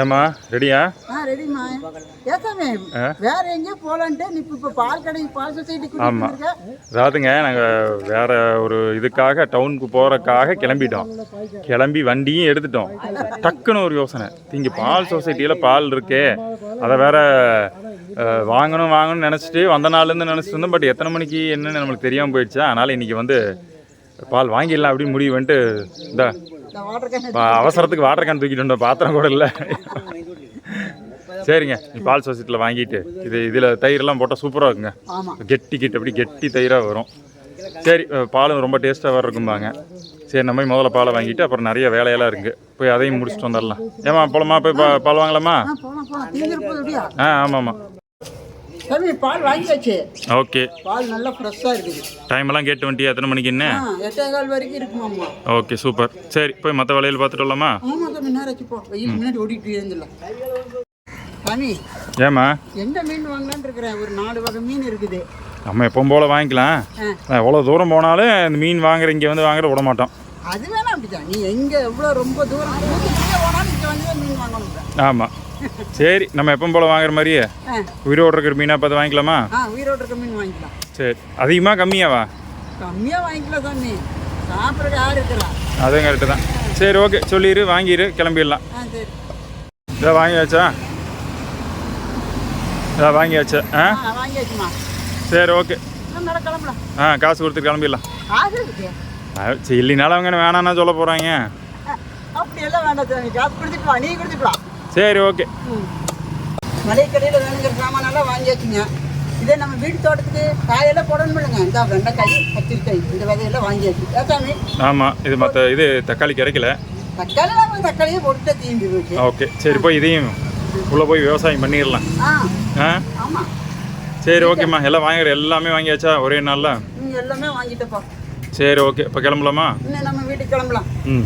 ஏம்மா ரெடியா? ஆ ரெடிம்மா. ஏசாமி? வேற எங்கேயோ போலான்ட்டு நீ இப்போ பால் கடை பால் சொசைட்டி ஆமா. கூட்டிட்டு அதாவதுங்க நாங்கள் வேற ஒரு இதுக்காக டவுனுக்கு போகிறக்காக கிளம்பிட்டோம். கிளம்பி வண்டியும் எடுத்துட்டோம். டக்குன்னு ஒரு யோசனை. இங்கே பால் சொசைட்டியில் பால் இருக்கே. அதை வேற வாங்கணும் வாங்கணும்னு நினச்சிட்டு வந்த நாள்லேருந்து நினச்சிட்டு இருந்தோம். பட் எத்தனை மணிக்கு என்னன்னு நம்மளுக்கு தெரியாமல் போயிடுச்சா. அதனால் இன்றைக்கி வந்து பால் வாங்கிடலாம் அப்படின்னு முடிவு வந்துட்டு இந்த அவசரத்துக்கு வாட்டர் கேன் தூக்கிட்டு வந்தோம். பாத்திரம் கூட இல்லை. சரிங்க. நீ பால் சொசைட்டியில் வாங்கிட்டு இது இதில் தயிரெல்லாம் போட்டால் சூப்பராக இருக்குங்க. கெட்டி கிட்ட அப்படி கெட்டி தயிராக வரும். சரி பாலும் ரொம்ப டேஸ்ட்டாக வர இருக்கும்பாங்க. சரி நம்ம போய் முதல்ல பாலை வாங்கிட்டு அப்புறம் நிறைய வேலையெல்லாம் இருக்குது போய் அதையும் முடிச்சுட்டு வந்துடலாம். ஏமா போலமா? போய் பா பால் வாங்கலாமா? ஆ போலாம் சாமி பால் வாங்கியாச்சு. ஓகே. பால் நல்லா ஃப்ரெஷ்ஷாக இருக்குது. டைமெல்லாம் கேட்டு வந்துட்டியா எத்தனை மணிக்கு என்ன? எட்டே கால் வரைக்கும் இருக்குமாம்மா ஓகே சூப்பர். சரி போய் மற்ற வேலையில் பார்த்துட்டு வரலாமா? ஆமா சாமி நேரம் வச்சு போ வெயில் முன்னாடி ஓடிட்டு இருந்துடலாம். சாமி ஏம்மா? எந்த மீன் வாங்கலான்னு இருக்கிறேன்? ஒரு நாலு வகை மீன் இருக்குது. நம்ம எப்பவும் போல் வாங்கிக்கலாம். எவ்வளோ தூரம் போனாலும் இந்த மீன் வாங்குற இங்கே வந்து வாங்குற விட மாட்டோம். அது வேணா அப்படிதான் நீ எங்க எவ்வளோ ரொம்ப தூரம் போனாலும் இங்கே வந்து மீன் வாங்கணும். ஆமாம் சரி நம்ம எப்பவும் போல் வாங்குற மாதிரியே. உயிரோடு இருக்கிற மீனாக பார்த்து வாங்கிக்கலாமா? உயிரோடு இருக்க மீன் வாங்கிக்கலாம். சரி அதிகமாக கம்மியாவா? கம்மியாக வாங்கிக்கலாம் சாமி. சாப்பிட்றது யார் இருக்கிறா அதுவும் கரெக்டு தான். சரி ஓகே சொல்லிடு வாங்கிடு கிளம்பிடலாம். இதை வாங்கியாச்சா? இதை வாங்கியாச்சா? ஆ? வாங்கியாச்சுமா. சரி ஓகே ஆ காசு கொடுத்து கிளம்பிடலாம். இல்லைனாலும் அவங்க வேணாம்னா சொல்ல போகிறாங்க அப்படி எல்லாம் வேண்டாம் காசு கொடுத்துட்டு வா நீ கொடுத்துட்டு சரி ஓகே ம் மளிகை கடையில் வேணுங்கிற சாமானெல்லாம் வாங்கியாச்சுங்க. இதே நம்ம வீட்டு தோட்டத்துக்கு காயெல்லாம் போடணும் இல்லைங்க. இந்த வெண்டைக்காய் கத்திரிக்காய் இந்த விதையெல்லாம் வாங்கியாச்சு. ஏத்தாமி ஆமாம் இது மற்ற இது தக்காளி கிடைக்கல. தக்காளி தக்காளியே போட்டு போச்சு. ஓகே சரி போய் இதையும் உள்ளே போய் விவசாயம் பண்ணிடலாம். ஆ. ஆமாம் சரி ஓகேம்மா எல்லாம் வாங்குற எல்லாமே வாங்கியாச்சா? ஒரே நாளில்? எல்லாமே வாங்கிட்டப்பா சரி ஓகே இப்போ கிளம்பலாமா? நம்ம வீட்டுக்கு கிளம்பலாம். ம்.